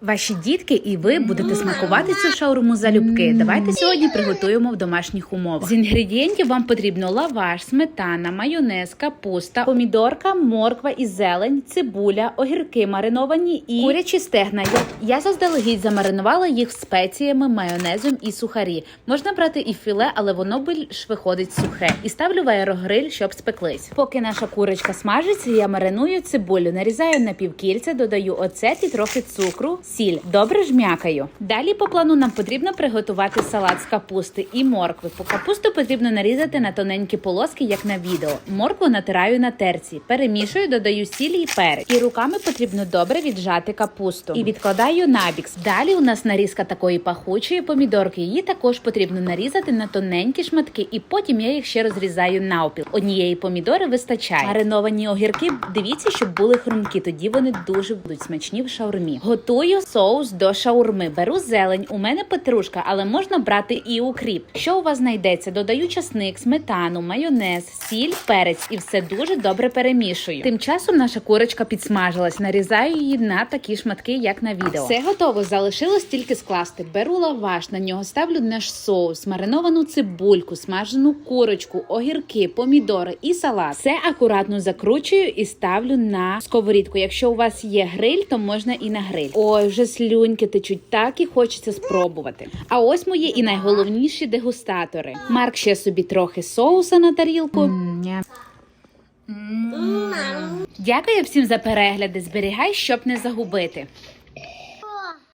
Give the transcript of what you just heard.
Ваші дітки і ви будете смакувати цю шаурму залюбки. Давайте сьогодні приготуємо в домашніх умовах. З інгредієнтів вам потрібно лаваш, сметана, майонез, капуста, помідорка, морква і зелень, цибуля, огірки мариновані і курячі стегна. Я, заздалегідь замаринувала їх спеціями, майонезом і сухарі. Можна брати і філе, але воно більш виходить сухе. І ставлю в аерогриль, щоб спеклись. Поки наша курочка смажиться, я мариную цибулю, нарізаю на півкільця, додаю оцет і трохи цукру, сіль. Добре жмякаю. Далі по плану нам потрібно приготувати салат з капусти і моркви. По капусту потрібно нарізати на тоненькі полоски, як на відео. Моркву натираю на терці, перемішую, додаю сіль і перець. І руками потрібно добре віджати капусту. І відкладаю набікс. Далі у нас нарізка такої пахучої помідорки. Її також потрібно нарізати на тоненькі шматки, і потім я їх ще розрізаю навпіл. Однієї помідори вистачає. Мариновані огірки. Дивіться, щоб були хрумкі. Тоді вони дуже будуть смачні в шаурмі. Готую соус до шаурми. Беру зелень. У мене петрушка, але можна брати і укріп. Що у вас знайдеться? Додаю часник, сметану, майонез, сіль, перець і все дуже добре перемішую. Тим часом наша курочка підсмажилась. Нарізаю її на такі шматки, як на відео. Все готово. Залишилось тільки скласти. Беру лаваш, на нього ставлю наш соус, мариновану цибульку, смажену курочку, огірки, помідори і салат. Все акуратно закручую і ставлю на сковорідку. Якщо у вас є гриль, то можна і на гриль. Ой, вже слюньки течуть, так і хочеться спробувати. А ось мої і найголовніші дегустатори. Марк ще собі трохи соуса на тарілку. Дякую всім за перегляди. Зберігай, щоб не загубити.